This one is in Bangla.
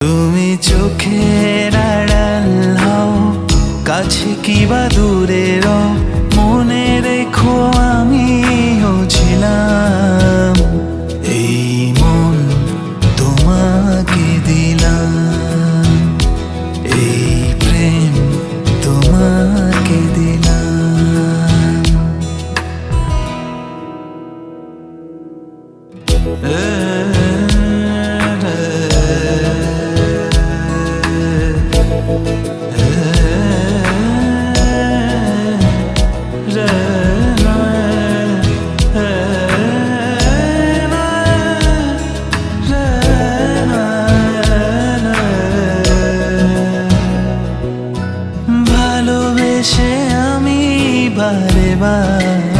তুমি চোখের আড়াল হও, কাছে কি বা দূরে মনে রেখো আমিও ছিলাম এই মন তোমাকে দিলাম, এই প্রেম তোমাকে দিলাম। দেশে আমি বারে বার